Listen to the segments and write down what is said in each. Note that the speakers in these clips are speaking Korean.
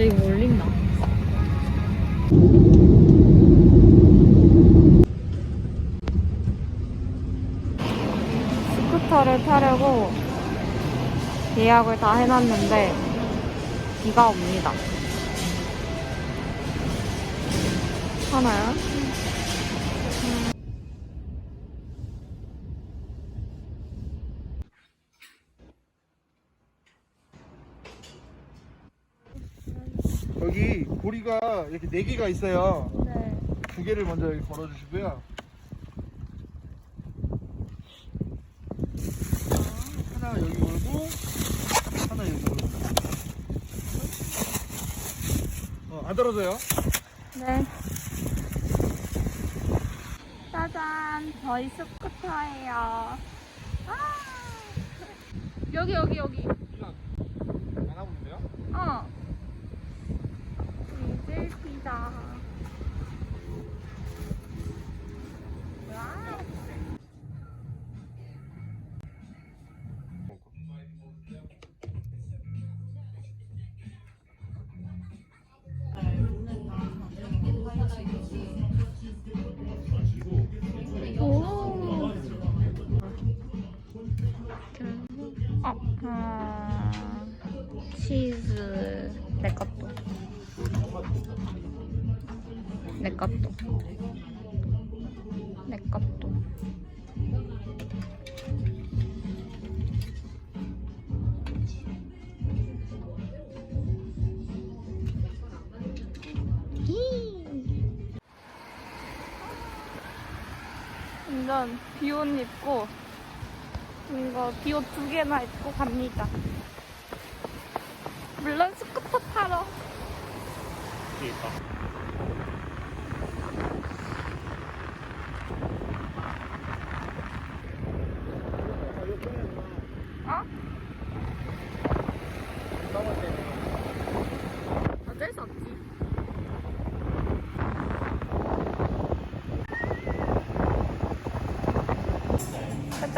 이거 올린다. 스쿠터를 타려고 예약을 다 해놨는데 비가 옵니다. 하나요? 여기 고리가 이렇게 네 개가 있어요. 네. 두 개를 먼저 여기 걸어주시고요. 하나 여기 걸고 하나 여기 걸고. 어, 안 떨어져요. 네. 짜잔, 저희 스쿠터예요. 아! 여기, 여기, 여기. 안 하고 있는데요 어. 이들 피자. 어, 아, 치즈 내 것도 내 것도 내 것도 히. 완전 비옷 입고 이거 비옷 두 개나 입고 갑니다. 물론 스쿠터 타러.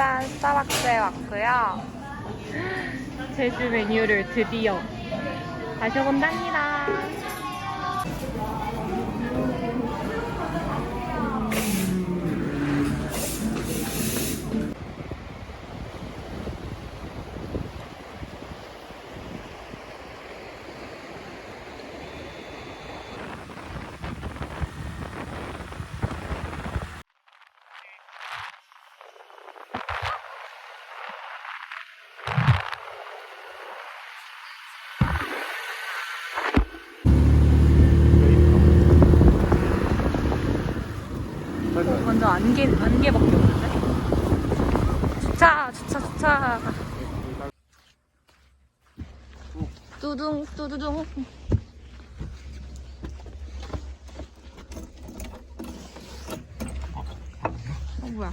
짜잔, 스타벅스에 왔고요. 제주 메뉴를 드디어 마셔본답니다. 완전 안개, 안개밖에 없는데? 주차, 주차, 주차. 뚜둥, 뚜두둥. 어, 뭐야.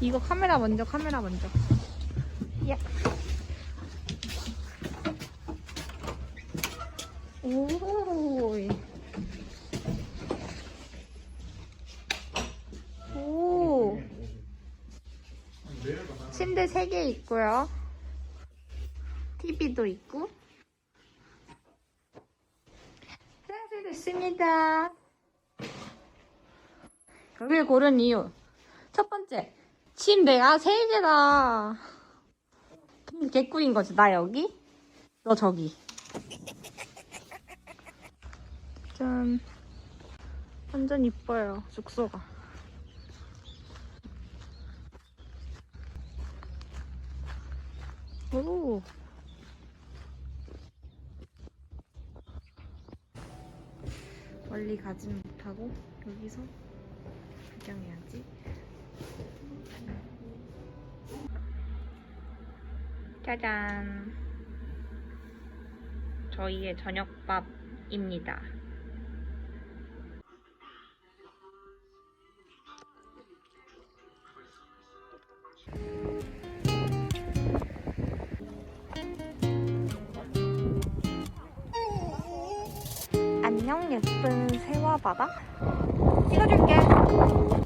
이거 카메라 먼저, 카메라 먼저. 예. 오. 오. 침대 3개 있고요. TV도 있고. 화장실도 있습니다. 여길 고른 이유. 첫 번째, 침대가 3개다. 근데 개꿀인 거지. 나 여기, 너 저기. 짠. 완전 이뻐요, 숙소가. 오. 멀리 가진 못하고 여기서 구경해야지. 짜잔. 저희의 저녁밥입니다. 안녕 예쁜 새와 바다? 찍어줄게